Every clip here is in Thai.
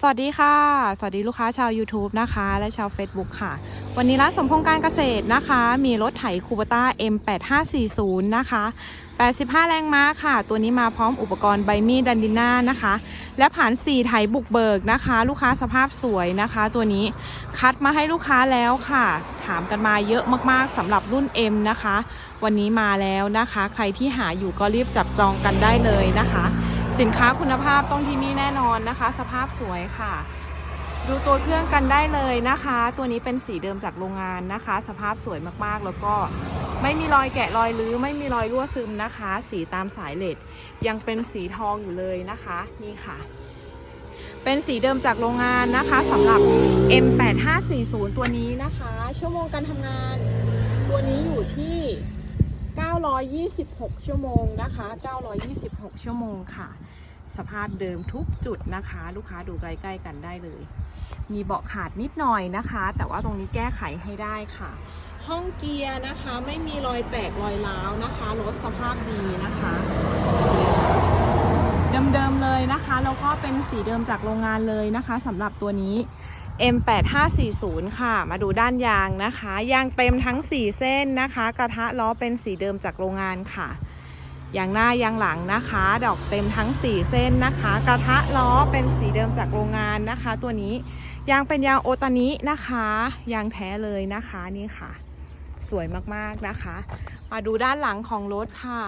สวัสดีค่ะ สวัสดีลูกค้าชาว YouTube นะคะ และชาว Facebook ค่ะ วันนี้ร้านสมพงษ์การเกษตรนะคะ มีรถไถคูปต้า M8540 นะคะ 85 แรงม้าค่ะ ตัวนี้มาพร้อมอุปกรณ์ใบมีดดันดิน่านะคะ และผ่าน 4 ไถบุกเบิกนะคะ ลูกค้าสภาพสวยนะคะ ตัวนี้คัดมาให้ลูกค้าแล้วค่ะ ถามกันมาเยอะมากๆสำหรับรุ่น M นะคะ วันนี้มาแล้วนะคะ ใครที่หาอยู่ก็รีบจับจองกันได้เลยนะคะ สินค้าคุณภาพต้องที่นี่แน่นอนนะคะ สภาพสวยค่ะ ดูตัวเครื่องกันได้เลยนะคะ ตัวนี้เป็นสีเดิมจากโรงงานนะคะ สภาพสวยมากๆ แล้วก็ไม่มีรอยแกะรอยรื้อไม่มีรอยรั่วซึมนะคะ สีตามสายเลดยังเป็นสีทองอยู่เลยนะคะนี่ค่ะ เป็นสีเดิมจากโรงงานนะคะสำหรับ M8540 ตัวนี้นะคะ ชั่วโมงการทำงาน ตัวนี้อยู่ที่ 926 ชั่วโมงนะคะ 926 ชั่วโมงค่ะ สภาพเดิมทุกจุดนะคะ ลูกค้าดูใกล้ๆกันได้เลย มีเบาะขาดนิดหน่อยนะคะ แต่ว่าตรงนี้แก้ไขให้ได้ค่ะ ห้องเกียร์นะคะไม่มีรอยแตกรอยร้าวนะคะรถสภาพดีนะคะ เดิมๆเลยนะคะแล้วก็เป็นสีเดิมจากโรงงานเลยนะคะสำหรับตัวนี้ M8540 ค่ะ มาดูด้านยางนะคะ ยางเต็มทั้ง 4 เส้นนะคะ กระทะล้อเป็นสีเดิมจากโรงงานค่ะ ยางหน้ายางหลังนะคะ ดอกเต็มทั้ง 4 เส้นนะคะ กระทะล้อเป็นสีเดิมจากโรงงานนะคะ ตัวนี้ยางเป็นยางโอตานินะคะ ยางแท้เลยนะคะนี่ค่ะ สวยมากๆนะคะ มาดูด้านหลังของรถค่ะ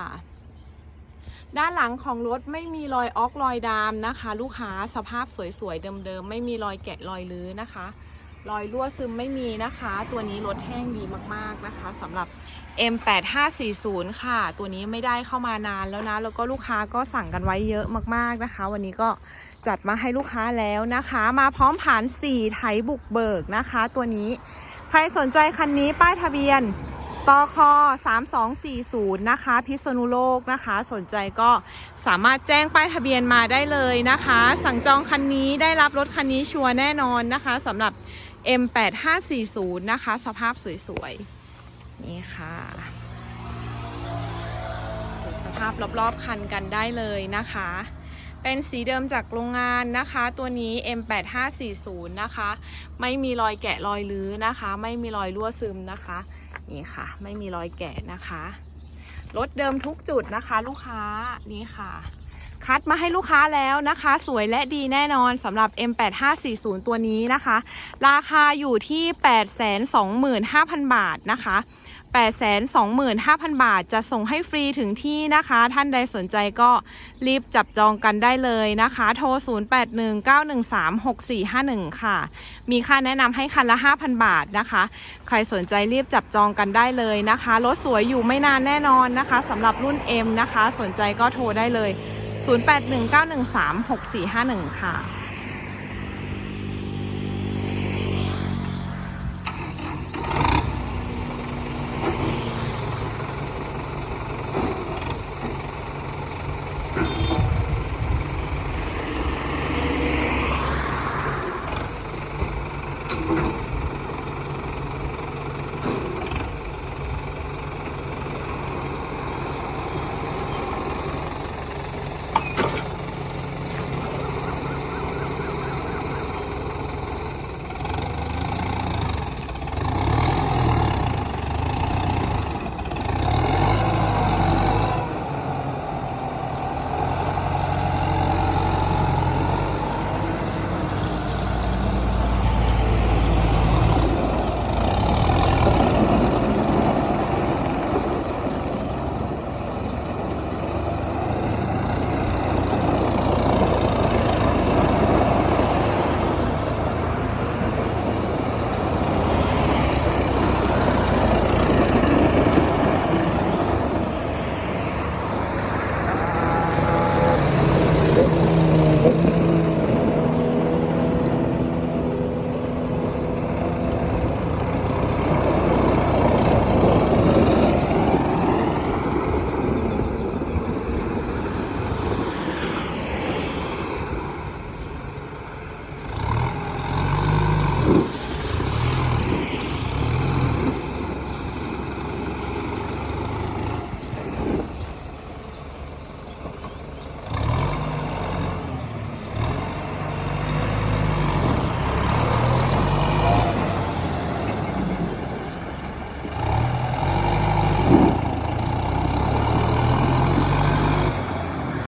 ด้านหลังของรถไม่มีรอยออกรอยดามนะคะ ลูกค้าสภาพสวยๆเดิมๆไม่มีรอยแกะรอยลื้อนะคะ รอยรั่วซึมไม่มีนะคะ ตัวนี้รถแห้งดีมากๆนะคะสำหรับ M8540 ค่ะ ตัวนี้ไม่ได้เข้ามานานแล้วนะ แล้วก็ลูกค้าก็สั่งกันไว้เยอะมากๆนะคะ วันนี้ก็จัดมาให้ลูกค้าแล้วนะคะ มาพร้อมผ่าน4ไถบุกเบิกนะคะ ตัวนี้ใครสนใจคันนี้ป้ายทะเบียน ตค3240 นะคะ พิษณุโลกนะคะ สนใจก็สามารถแจ้งป้ายทะเบียนมาได้เลยนะคะ สั่งจองคันนี้ได้รับรถคันนี้ชัวร์แน่นอนนะคะสำหรับ M8540 นะคะ สภาพสวยๆ นี่ค่ะ สภาพรอบๆคันกันได้เลยนะคะ เป็นสีเดิมจากโรงงานนะคะ ตัวนี้ M8540 นะคะ ไม่มีรอยแกะรอยลื้อนะคะ ไม่มีรอยรั่วซึมนะคะ นี่ค่ะ ไม่มีรอยแกะนะคะรถเดิมทุกจุดนะคะ ลูกค้านี่ค่ะ คัดมาให้ลูกค้าแล้วนะคะ สวยและดีแน่นอนสำหรับ M8540 ตัวนี้นะคะ ราคาอยู่ที่ 825,000 บาทนะคะ 825,000 บาทจะส่งให้ฟรีถึงที่นะคะ ท่านใดสนใจก็รีบจับจองกันได้เลยนะคะ โทร 0819136451 ค่ะ มีค่าแนะนำให้คันละ 5,000 บาทนะคะ ใครสนใจรีบจับจองกันได้เลยนะคะรถสวยอยู่ไม่นานแน่นอนนะคะสำหรับรุ่น M นะคะ สนใจก็โทรได้เลย 0819136451 ค่ะ